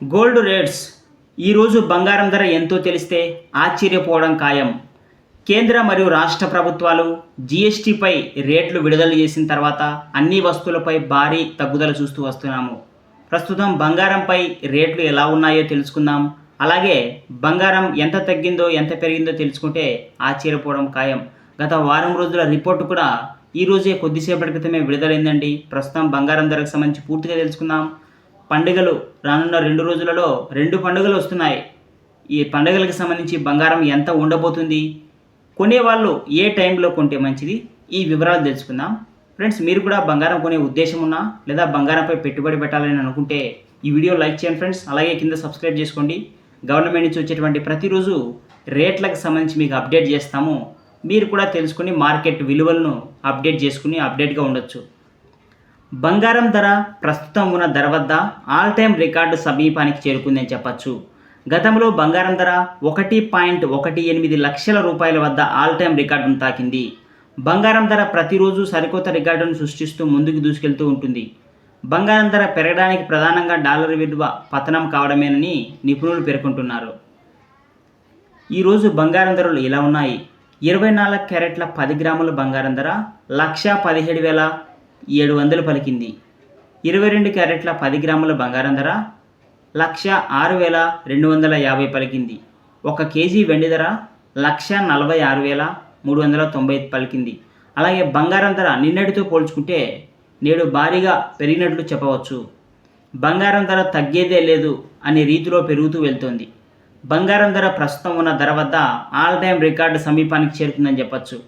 Gold rates ఈరోజు బంగారం ధర ఎంతో తెలిస్తే ఆశ్చర్యపోవడం ఖాయం. కేంద్ర మరియు రాష్ట్ర ప్రభుత్వాలు జీఎస్టీపై రేట్లు విడుదల చేసిన తర్వాత అన్ని వస్తువులపై భారీ తగ్గుదల చూస్తూ వస్తున్నాము. ప్రస్తుతం బంగారంపై రేట్లు ఎలా ఉన్నాయో తెలుసుకుందాం. అలాగే బంగారం ఎంత తగ్గిందో ఎంత పెరిగిందో తెలుసుకుంటే ఆశ్చర్యపోవడం ఖాయం. గత వారం రోజుల రిపోర్టు కూడా ఈరోజే కొద్దిసేపటి క్రితమే విడుదలైందండి. ప్రస్తుతం బంగారం ధరకు సంబంధించి పూర్తిగా తెలుసుకుందాం. పండుగలు రానున్న రెండు రోజులలో రెండు పండుగలు వస్తున్నాయి. ఈ పండుగలకు సంబంధించి బంగారం ఎంత ఉండబోతుంది? కొనేవాళ్ళు ఏ టైంలో కొంటే మంచిది? ఈ వివరాలు తెలుసుకుందాం. ఫ్రెండ్స్ మీరు కూడా బంగారం కొనే ఉద్దేశం ఉన్నా లేదా బంగారంపై పెట్టుబడి పెట్టాలని అనుకుంటే ఈ వీడియో లైక్ చేయండి ఫ్రెండ్స్. అలాగే కింద సబ్స్క్రైబ్ చేసుకోండి. గవర్నమెంట్ నుంచి వచ్చేటువంటి ప్రతిరోజు రేట్లకు సంబంధించి మీకు అప్డేట్ చేస్తాము. మీరు కూడా తెలుసుకుని మార్కెట్ విలువలను అప్డేట్ చేసుకుని అప్డేట్గా ఉండొచ్చు. బంగారం ధర ప్రస్తుతం ఉన్న ధర వద్ద ఆల్ టైమ్ రికార్డు సమీపానికి చేరుకుందని చెప్పచ్చు. గతంలో బంగారం ధర ఒకటి పాయింట్ ఒకటి ఎనిమిది లక్షల రూపాయల వద్ద ఆల్ టైమ్ రికార్డును తాకింది. బంగారం ధర ప్రతిరోజు సరికొత్త రికార్డును సృష్టిస్తూ ముందుకు దూసుకెళ్తూ ఉంటుంది. బంగారం ధర పెరగడానికి ప్రధానంగా డాలర్ విలువ పతనం కావడమేనని నిపుణులు పేర్కొంటున్నారు. ఈరోజు బంగారం ధరలు ఇలా ఉన్నాయి? ఇరవై నాలుగు క్యారెట్ల పది గ్రాముల బంగారం ధర లక్ష పదిహేడు వేల ఏడు వందలు పలికింది. ఇరవై రెండు క్యారెట్ల పది గ్రాముల బంగారం ధర లక్ష ఆరు వేల రెండు వందల యాభై పలికింది. ఒక కేజీ వెండి ధర లక్ష నలభై ఆరు వేల మూడు వందల తొంభై పలికింది. అలాగే బంగారం ధర నిన్నటితో పోల్చుకుంటే నేడు భారీగా పెరిగినట్లు చెప్పవచ్చు. బంగారం ధర తగ్గేదే లేదు అనే రీతిలో పెరుగుతూ వెళ్తోంది. బంగారం ధర ప్రస్తుతం ఉన్న ధర వద్ద ఆల్ టైం రికార్డు సమీపానికి చేరుతుందని చెప్పచ్చు.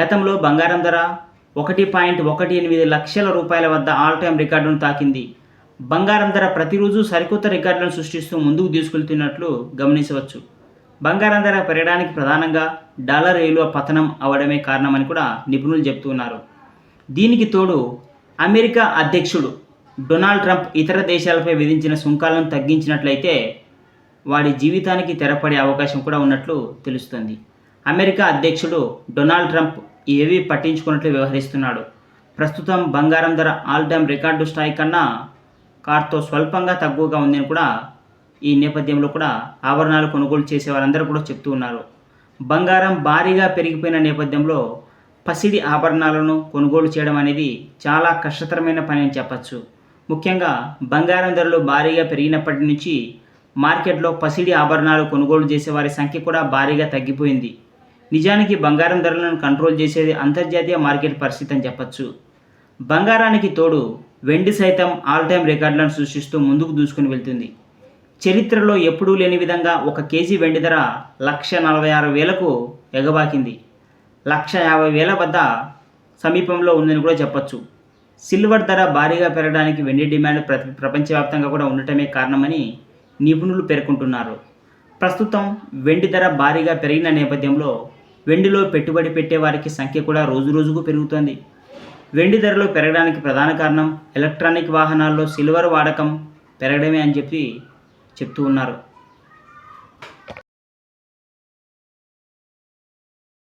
గతంలో బంగారం ధర ఒకటి పాయింట్ ఒకటి ఎనిమిది లక్షల రూపాయల వద్ద ఆల్ టైమ్ రికార్డును తాకింది. బంగారం ధర ప్రతిరోజు సరికొత్త రికార్డులను సృష్టిస్తూ ముందుకు తీసుకెళ్తున్నట్లు గమనించవచ్చు. బంగారం ధర పెరగడానికి ప్రధానంగా డాలర్ విలువ పతనం అవడమే కారణమని కూడా నిపుణులు చెబుతున్నారు దీనికి తోడు అమెరికా అధ్యక్షుడు డొనాల్డ్ ట్రంప్ ఇతర దేశాలపై విధించిన సుంకాలను తగ్గించినట్లయితే వాడి జీవితానికి తెరపడే అవకాశం కూడా ఉన్నట్లు తెలుస్తుంది. అమెరికా అధ్యక్షుడు డొనాల్డ్ ట్రంప్ ఏవీ పట్టించుకున్నట్లు వ్యవహరిస్తున్నాడు. ప్రస్తుతం బంగారం ధర ఆల్ టైమ్ రికార్డు స్థాయి కన్నా కార్తో స్వల్పంగా తక్కువగా ఉందని కూడా ఈ నేపథ్యంలో కూడా ఆభరణాలు కొనుగోలు చేసే వారందరూ కూడా చెప్తూ ఉన్నారు. బంగారం భారీగా పెరిగిపోయిన నేపథ్యంలో పసిడి ఆభరణాలను కొనుగోలు చేయడం అనేది చాలా కష్టతరమైన పని అని చెప్పచ్చు. ముఖ్యంగా బంగారం ధరలు భారీగా పెరిగినప్పటి నుంచి మార్కెట్లో పసిడి ఆభరణాలు కొనుగోలు చేసే వారి సంఖ్య కూడా భారీగా తగ్గిపోయింది. నిజానికి బంగారం ధరలను కంట్రోల్ చేసేది అంతర్జాతీయ మార్కెట్ పరిస్థితి అని చెప్పచ్చు. బంగారానికి తోడు వెండి సైతం ఆల్ టైమ్ రికార్డులను సృష్టిస్తూ ముందుకు దూసుకుని వెళ్తుంది. చరిత్రలో ఎప్పుడూ లేని విధంగా ఒక కేజీ వెండి ధర లక్ష నలభై ఆరు వేలకు ఎగబాకింది. లక్ష యాభై వేల వద్ద సమీపంలో ఉందని కూడా చెప్పొచ్చు. సిల్వర్ ధర భారీగా పెరగడానికి వెండి డిమాండ్ ప్రతి ప్రపంచవ్యాప్తంగా కూడా ఉండటమే కారణమని నిపుణులు పేర్కొంటున్నారు. ప్రస్తుతం వెండి ధర భారీగా పెరిగిన నేపథ్యంలో వెండిలో పెట్టుబడి పెట్టే వారికి సంఖ్య కూడా రోజు రోజుకు పెరుగుతోంది. వెండి ధరలు పెరగడానికి ప్రధాన కారణం ఎలక్ట్రానిక్ వాహనాల్లో సిల్వర్ వాడకం పెరగడమే అని చెప్పి చెప్తూ ఉన్నారు.